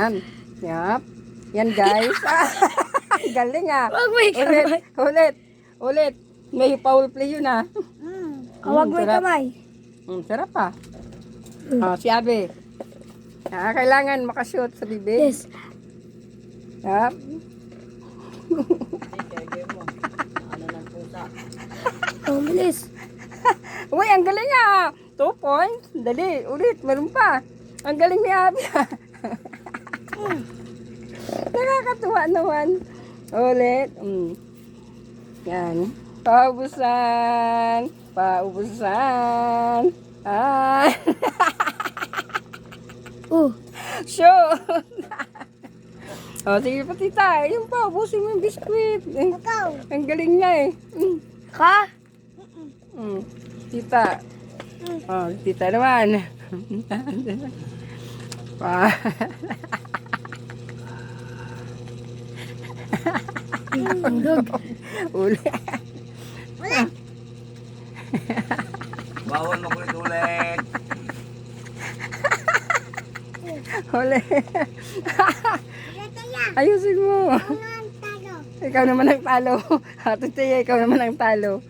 Yan. Yap. Yan guys. Galing ah. Wag may Ulit. kamay. Ulit. Ulit. May foul play yun ah. Huwag Mm, may kamay. Mm, sarap ah. Oh, si Abe. Ah, kailangan makashoot sa bibig. Yes. Yap. Ang bilis. Uy, ang galing ah. Two points. Dali, ulit. Meron pa. Ang galing ni Abby. Nakakatuwa naman. Ulit. Mm. Yan. Paubusan. Paubusan. Ah. Oh. Show. oh, sige pa tita. Yung pa, ubusin mo yung biskuit. Eh, Ikaw. Ang galing niya eh. Mm. Ka? Mm. Tita. Oh, tita naman. Pa. Ang dog. Uli. Bawal makulit ulit. Uli. Ayusin mo. Ikaw naman ang talo. Ate Tia, ikaw naman ang talo.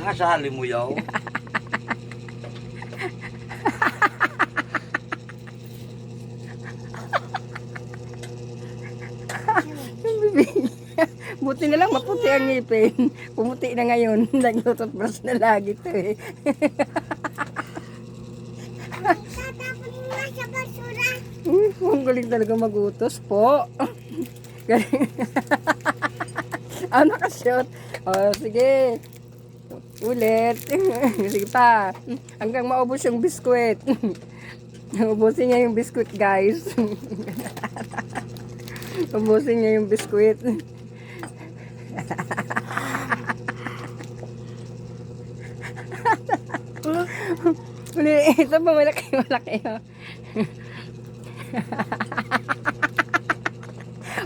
Nga sali mo Yung. Buti na lang maputi ang ngipin. Pumuti na ngayon. Naglutot brush na lagi to eh. Hmm, ang galing talaga magutos po. Galing. ah, nakashot. Oh, sige. Ulit. sige pa. Hanggang maubos yung biskwit. Ubusin niya yung biskwit, guys. Ubusin niya yung biskwit. Uli, ito pa malaki, malaki. oh.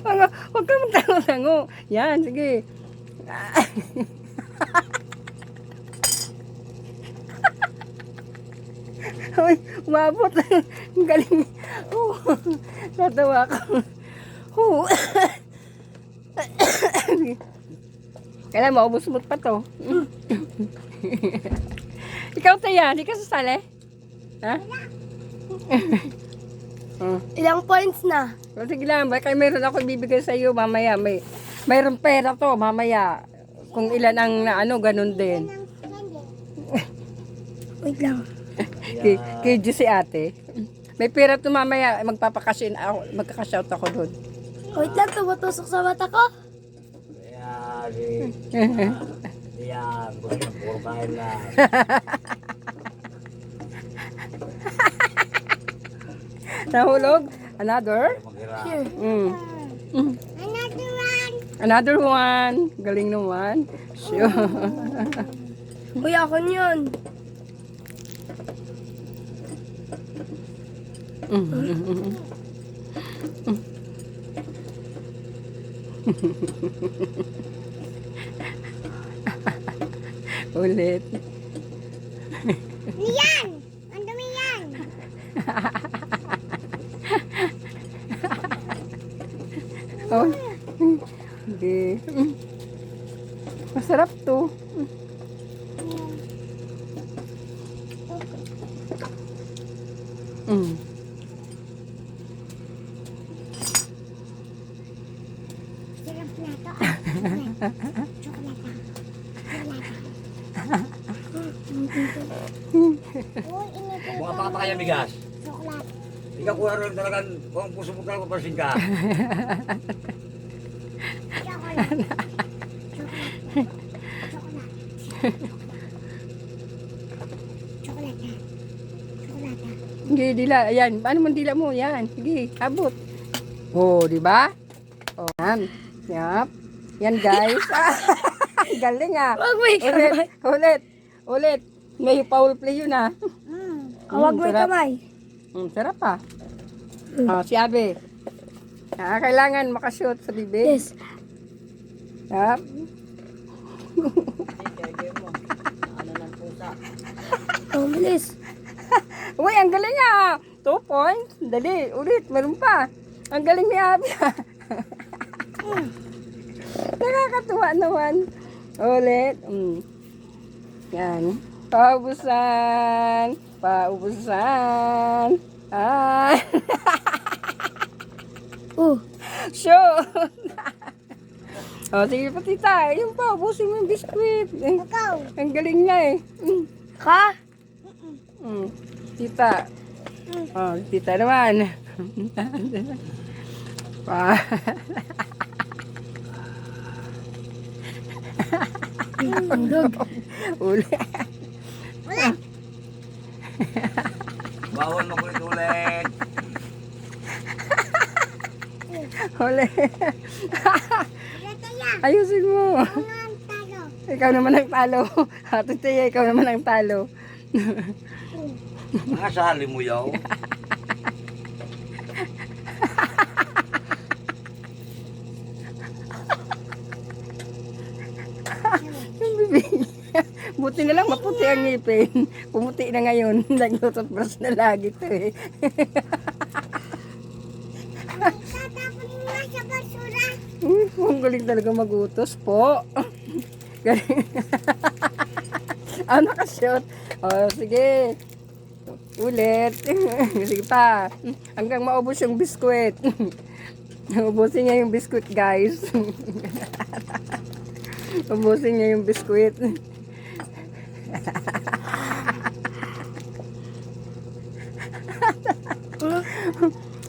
Wag, wag kang magtango-tango. Yan, sige. Uy, umabot. Ang galing. Oh, natawa ko. Oh. Kailan maubos mo pa to. Ikaw, Taya, di ka sasali? Ha? oh. Ilang points na? O, sige lang, baka mayroon ako ibibigay sa iyo mamaya. May, mayroon pera to mamaya. Kung ilan ang na ano, ganun din. Wait lang. Kay, kay si ate. May pera to mamaya, magpapakasin ako, magkakashout ako doon. Wait lang, tumutusok sa mata ko. Eh. Yan, gusto puro kain lang. Nahulog? Another? Here. Mm. Mm. Another one. Galing naman. Sure. Uy, ako yun. Mm. Ulit. Yan! Ang dumi yan! Oh. Hindi. Masarap to. Mm. Sarap na to. Mga baka pa kaya bigas. Ikaw kuha rin talagang kung puso mo talaga papasin ka. Hindi, dila. Ayan. Paano mo dila mo? Yan. Sige, abot. Oh, di ba? Oh, yan. Yap. Yan, guys. Galing ah. Wag may Ulit, ulit, ulit. May foul play yun ah. Huwag Mm, may sarap. kamay. Mm, sarap ah. Oh, si Abe. Ah, kailangan makashoot sa bibig. Yes. Yap. Ang bilis. Uy, ang galing ah. Two points. Dali, ulit. Meron pa. Ang galing ni Abby. Nakakatuwa naman. Ulit. Mm. Yan. Paubusan. Paubusan. Ah. Oh. Shoot. oh, sige pa tita. Yung pa, ubusin mo yung biskuit. Eh, Ikaw. ang galing niya eh. Mm. Ka? Mm. Tita. Oh, tita naman. pa. Uli. Bawal makulit-ulit. Uli. Ayusin mo. Ikaw naman ang talo. Ate Tia, ikaw naman ang talo. Mga sali mo yaw. Yung bibig. Buti na lang maputi ang ngipin. Pumuti na ngayon. Nag-toothbrush na lagi to eh. Tatapon mo sa basura. Hmm, Ang galing talaga magutos po. Galing. ah, nakashot. Oh, sige. Ulit. sige pa. Hanggang maubos yung biskwit. Ubusin niya yung biskwit, guys. Ubusin niya yung biskwit.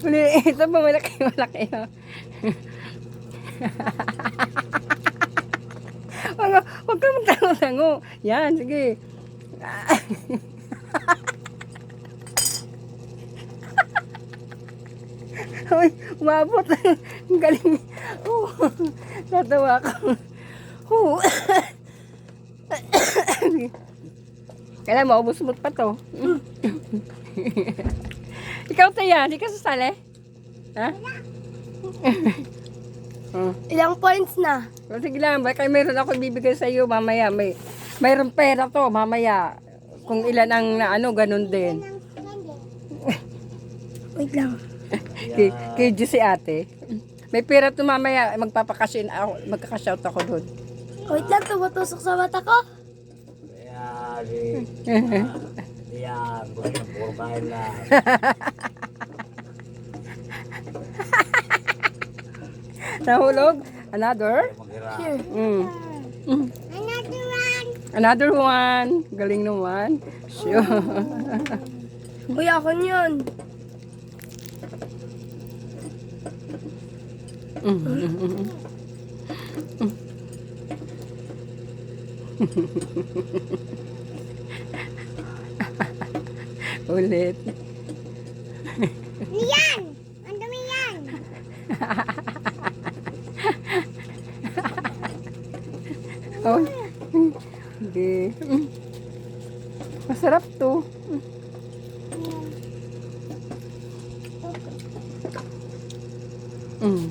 Uli, ito pa malaki, malaki. Wag, wag ka magtango-tango. Yan, sige. Uy, umabot. Ang galing. Oh, natawa ko. Oh. Kailan maubos mo pa to. Ikaw taya, di ka sasali? Ha? oh. Ilang points na? O, sige lang, baka meron ako bibigay sa iyo mamaya. May, mayroong pera to mamaya. Kung ilan ang na ano, ganun din. Wait lang. Kay, kay si ate. May pera to mamaya, magpapakashin ako, magkakashout ako doon. Wait lang, tumutusok sa mata ko. Yan, gusto puro kain lang. Nahulog? Another? Here. Mm. Mm. Another one. Another one. Galing naman. Sure. Uy, ako yun. Mm. Ulit. Yan! Ang dumi yan! Oh. Hindi. Masarap to. Mm.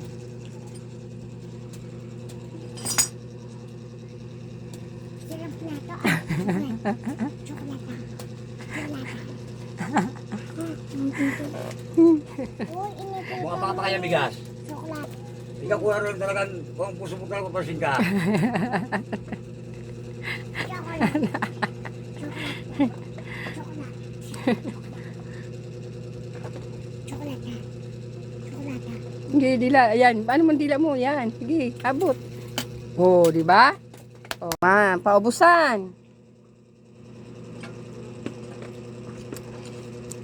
Inipin Mga bata kaya bigas. Ikaw kuha rin talagang kung puso mo talaga papasin ka. Hindi, dila. Ayan. Paano man dila mo? Yan. Sige, abot. Oh, di ba? Oh, ma, paubusan.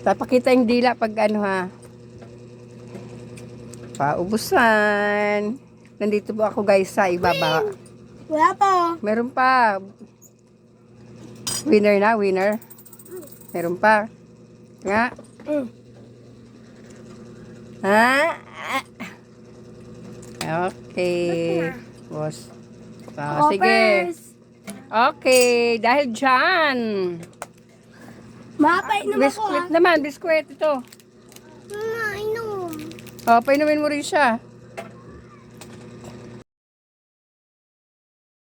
Papakita yung dila pag ano ha. Paubusan. Nandito po ako guys sa ibaba. Wala pa. Meron pa. Winner na, winner. Meron pa. Nga. Mm. Ha? Okay. Boss. Ah, sige. Okay, dahil dyan. Mapainom ako Biskuit ah. naman, biskuit ito. Mama, inom. Oh, painumin mo rin siya.